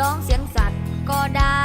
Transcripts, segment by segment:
ร้องเสียงสัตว์ก็ได้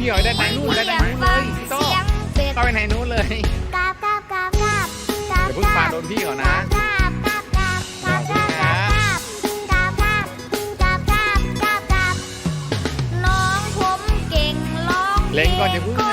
พี่หอยได้ทางนู้นได้ทานู้นเลยพี่ต้เข้าไปทางนู้นเลยกาบกาบกาบกาบกาบเดี๋ยวพึ่งปาโดนพี่ก่อนนะเล็งก่อนเดี๋ยวพึ่ง